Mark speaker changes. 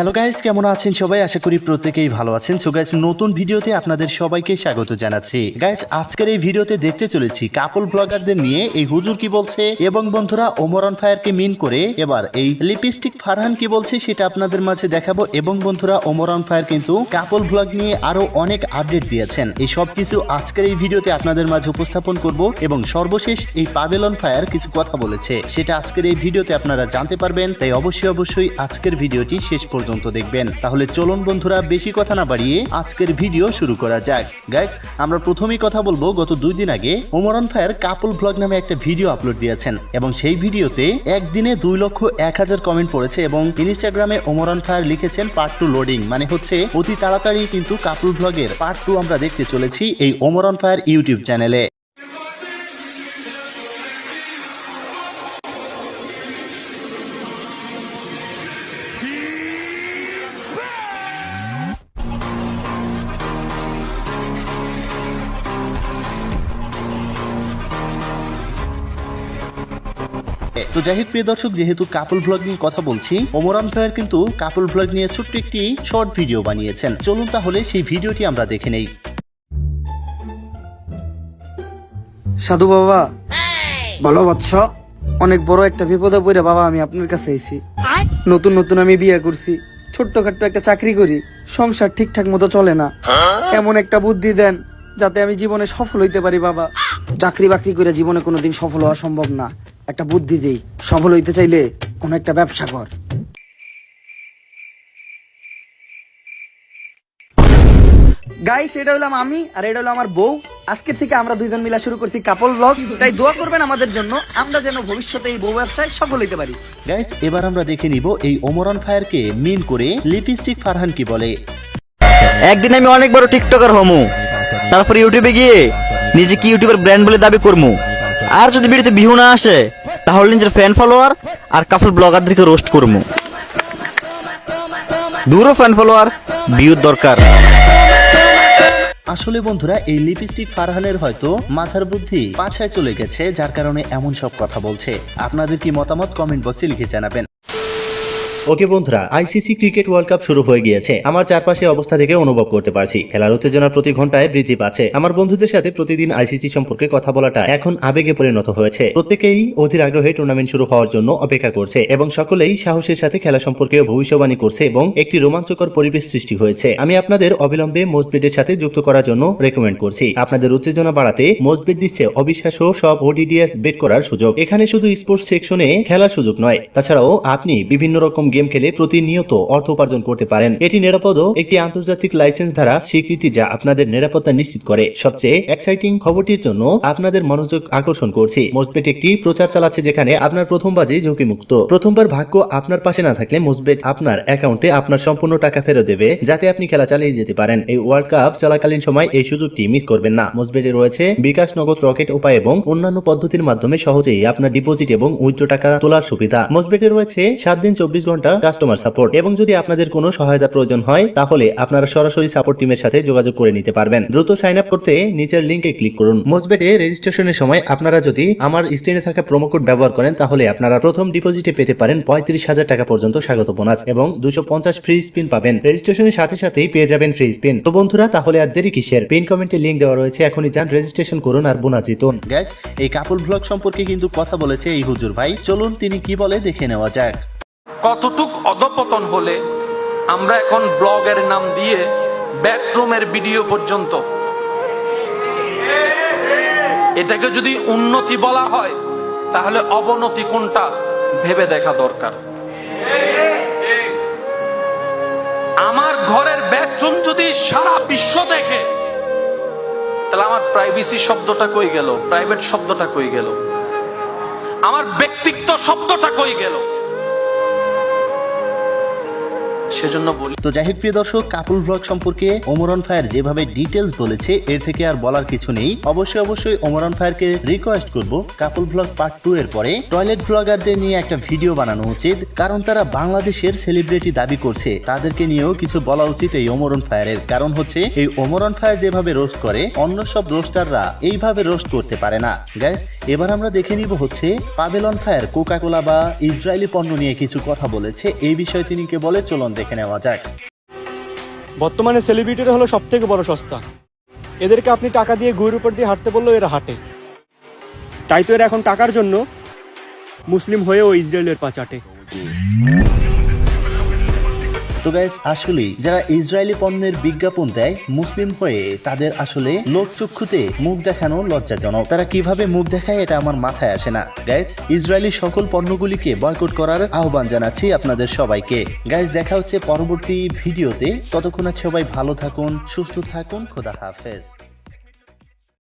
Speaker 1: Hello guys কেমন আছেন সবাই? আশা করি প্রত্যেকেই ভালো আছেন। সো গাইস নতুন ভিডিওতে আপনাদের সবাইকে স্বাগত জানাচ্ছি। গাইস আজকের এই ভিডিওতে দেখতে চলেছি কাপল ব্লগারদের নিয়ে। এই হুজুর কি বলছে? এবং বন্ধুরা ওমরন ফায়ারকে মিন করে এবার এই লিপস্টিক ফারহান কি বলছে সেটা আপনাদের মাঝে দেখাবো। এবং বন্ধুরা ওমরন ফায়ার কিন্তু কাপল ব্লগ নিয়ে আরও অনেক আপডেট দিয়েছেন। এই সব কিছু আজকের এই ভিডিওতে আপনাদের মাঝে উপস্থাপন করব এবং সর্বশেষ এই পাবেলন ফায়ার কিছু কথা বলেছে। সেটা আজকের এই ভিডিওতে আপনারা জানতে পারবেন। তাই অবশ্যই অবশ্যই আজকের ভিডিওটি শেষ পর্যন্ত দেখবেন। তাহলে চলুন বন্ধুরা, বেশি কথা না বাড়িয়ে আজকের ভিডিও শুরু করা যাক। গাইজ আমরা প্রথমেই কথা বলব, গত দুই দিন আগে ওমরান ফায়ার কাপল ব্লগ নামে একটা ভিডিও আপলোড দিয়েছেন। এবং সেই ভিডিওতে একদিনে দুই লক্ষ এক হাজার কমেন্ট পড়েছে এবং ইনস্টাগ্রামে ওমরান ফায়ার লিখেছেন পার্ট টু লোডিং মানে হচ্ছে অতি তাড়াতাড়ি কিন্তু কাপল ব্লগের পার্ট টু আমরা দেখতে চলেছি এই ওমরান ফায়ার ইউটিউব চ্যানেলে তো যাই হোক প্রিয় দর্শক যেহেতু কাপল ব্লগ নিয়ে কথা বলছি ওমরান ফায়ার কিন্তু কাপল ব্লগ নিয়ে ছোট্ট একটি শর্ট ভিডিও বানিয়েছেন। চলুন তাহলে সেই ভিডিওটি আমরা দেখে নেই।
Speaker 2: সাধু বাবা ভালো বাচ্চ অনেক বড় একটা বিপদে পড়ে বাবা আমি আপনার কাছে এসেছি। নতুন নতুন আমি বিয়ে করছি। ছোট্টখাট্ট একটা চাকরি করি সংসার ঠিকঠাক মতো চলে না। এমন একটা বুদ্ধি দেন যাতে আমি জীবনে সফল হইতে পারি বাবা। চাকরি বাকরি করে জীবনে কোনোদিন সফল হওয়া সম্ভব না। একটা বুদ্ধি দেই। সফল হইতে চাইলে কোনো একটা ব্যবসা কর। গাইস এটা হলাম আমি আর এটা হলো আমার বউ। আজকে থেকে আমরা দুইজন মিলা শুরু করছি কাপল ব্লগ তাই দোয়া করবেন আমাদের জন্য আমরা যেন ভবিষ্যতে এই বউ ব্যবসায় সফল হইতে পারি।
Speaker 1: গাইস এবার আমরা দেখে নিব এই ওমরান ফায়ারকে মিন করে লিপস্টিক ফারহান কি বলে।
Speaker 3: একদিন আমি অনেক বড় টিকটকার হমু। তারপর ইউটিউবে গিয়ে নিজে কি ইউটিউবের ব্র্যান্ড বলে দাবি করমু। আর যদি ভিডিওতে ভিউ না আসে তাহলে নিজের ফ্যান ফলোয়ার আর কাফল ব্লগারদেরকে রোস্ট করব। দূরও ফ্যান ফলোয়ার ভিউর দরকার।
Speaker 1: আসলে বন্ধুরা, এই লিপস্টিক ফারহানের হয়তো মাথার বুদ্ধি পাছায় চলে গেছে, যার কারণে এমন সব কথা বলছে। আপনাদের কি মতামত কমেন্ট বক্সে লিখে জানাবেন। ওকে বন্ধুরা আইসিসি ক্রিকেট ওয়ার্ল্ড কাপ শুরু হয়ে গিয়েছে। আমার চারপাশে অবস্থা থেকে অনুভব করতে পারছি। খেলার উত্তেজনা প্রতি ঘন্টায় বৃদ্ধি পাচ্ছে। আমার বন্ধুদের সাথে প্রতিদিন আইসিসি সম্পর্কে কথা বলাটা এখন আবেগে পরিণত হয়েছে। প্রত্যেকেই অধীর আগ্রহে টুর্নামেন্ট শুরু হওয়ার জন্য অপেক্ষা করছে এবং সকলেই সাহসের সাথে খেলা সম্পর্কে ভবিষ্যবাণী করছে এবং একটি রোমাঞ্চকর পরিবেশ সৃষ্টি হয়েছে। আমি আপনাদের অবিলম্বে মোজবেটের সাথে যুক্ত করার জন্য রেকমেন্ড করছি। আপনাদের উত্তেজনা বাড়াতে মোজবেট দিচ্ছে অবিশ্বাস্য সব ওডিডিএস বেট করার সুযোগ। এখানে শুধু স্পোর্টস সেকশনে খেলার সুযোগ নয়, তাছাড়াও আপনি বিভিন্ন রকম গেম খেলে প্রতিনিয়ত অর্থ উপার্জন করতে পারেন। এটি নিরাপদ একটি আন্তর্জাতিক লাইসেন্স দ্বারা স্বীকৃতি যা আপনাদের নিরাপত্তা নিশ্চিত করে। সবচেয়ে এক্সাইটিং খবরটির জন্য আপনাদের মনোযোগ আকর্ষণ করছি। মোজবেট একটি প্রচার চালাচ্ছে যেখানে আপনার প্রথম বাজে ঝুঁকিমুক্ত। প্রথমবার ভাগ্য আপনার পাশে না থাকলে মোজবেট আপনার অ্যাকাউন্টে আপনার সম্পূর্ণ টাকা ফেরত দেবে, যাতে আপনি খেলা চালিয়ে যেতে পারেন। এই ওয়ার্ল্ড কাপ চলাকালীন সময় এই সুযোগটি মিস করবেন না। মোজবেটে রয়েছে বিকাশ নগদ রকেট উপায় এবং অন্যান্য পদ্ধতির মাধ্যমে সহজেই আপনার ডিপোজিট এবং উইথড্র টাকা তোলার সুবিধা। মোজবেটে রয়েছে সাত দিন চব্বিশ ঘণ্টা কাস্টমার সাপোর্ট এবং যদি আপনাদের কোনো সহায়তা প্রয়োজন হয়, তাহলে আপনারা সরাসরি সাপোর্ট টিমের সাথে যোগাযোগ করে নিতে পারবেন। দ্রুত সাইন আপ করতে নিচের লিঙ্কে ক্লিক করুন। মোজবেটে রেজিস্ট্রেশনের সময় আপনারা যদি আমার স্ক্রিনে থাকা প্রোমো কোড ব্যবহার করেন, তাহলে আপনারা প্রথম ডিপোজিটে পেতে পারেন পঁয়ত্রিশ হাজার টাকা পর্যন্ত স্বাগত বোনাস এবং দুশো পঞ্চাশ ফ্রি স্পিন পাবেন। রেজিস্ট্রেশনের সাথে সাথেই পেয়ে যাবেন ফ্রি স্পিন তো বন্ধুরা, তাহলে আর দেরি কিসের? পিন কমেন্টে লিঙ্ক দেওয়া রয়েছে, এখনই যান রেজিস্ট্রেশন করুন আর বোনাস জিতুন। গ্যাস এই কাপল ব্লগ সম্পর্কে কিন্তু কথা বলেছে এই হুজুর ভাই। চলুন তিনি কি বলে দেখে নেওয়া যাক।
Speaker 4: কতটুক অধপতন হলে আমরা এখন ব্লগের নাম দিয়ে বেডরুমের ভিডিও পর্যন্ত। এটাকে যদি উন্নতি বলা হয়, তাহলে অবনতি কোনটা ভেবে দেখা দরকার। আমার ঘরের বেডরুম যদি সারা বিশ্ব দেখে, তাহলে আমার প্রাইভেসি শব্দটা কই গেল? প্রাইভেট শব্দটা কই গেল? আমার ব্যক্তিত্ব শব্দটা কই গেল? সেজন্য বলি
Speaker 1: তো যাই হোক প্রিয় দর্শক কাপুল ব্লগ সম্পর্কে ওমরন ফায়ার যেভাবে ডিটেলস বলেছে, এর থেকে আর বলার কিছু নেই। অবশ্যই অবশ্যই ওমরন ফায়ারকে রিকোয়েস্ট করব কাপুল ব্লগ পার্ট টু এর পরে। টয়লেট ব্লগারদের নিয়ে একটা ভিডিও বানানো উচিত, কারণ তারা বাংলাদেশের সেলিব্রিটি দাবি করছে। তাদেরকে নিয়েও কিছু বলা উচিত এই ওমরন ফায়ারের। কারণ হচ্ছে, এই ওমরন ফায়ার যেভাবে রোস্ট করে, অন্য সব রোস্টাররা এইভাবে রোস্ট করতে পারে না। গাইস এবার আমরা দেখে নিব হচ্ছে পাবেলন ফায়ার কোকা কোলা বা ইসরায়েলি পণ্য নিয়ে কিছু কথা বলেছে। এই বিষয়ে তিনি কে বলে, চলন দেখে নেওয়া যাক।
Speaker 5: বর্তমানে সেলিব্রিটিরা হলো সব থেকে বড় সস্তা। এদেরকে আপনি টাকা দিয়ে গুয়ের উপর দিয়ে হাঁটতে বললেও এরা হাঁটে। তাই তো এরা এখন টাকার জন্য মুসলিম হয়েও ইসরায়েলের পা চাটে
Speaker 1: তো গাইজ আসলে যারা ইসরায়েলি পণ্যের বিজ্ঞাপন দেয়, মুসলিম হয়ে তাদের আসলে লোকচক্ষুতে মুখ দেখানো লজ্জাজনক। তারা কীভাবে মুখ দেখায় এটা আমার মাথায় আসে না। গাইস ইসরায়েলি সকল পণ্যগুলিকে বয়কট করার আহ্বান জানাচ্ছি আপনাদের সবাইকে। গাইস দেখা হচ্ছে পরবর্তী ভিডিওতে। ততক্ষণে সবাই ভালো থাকুন, সুস্থ থাকুন, খোদা হাফেজ।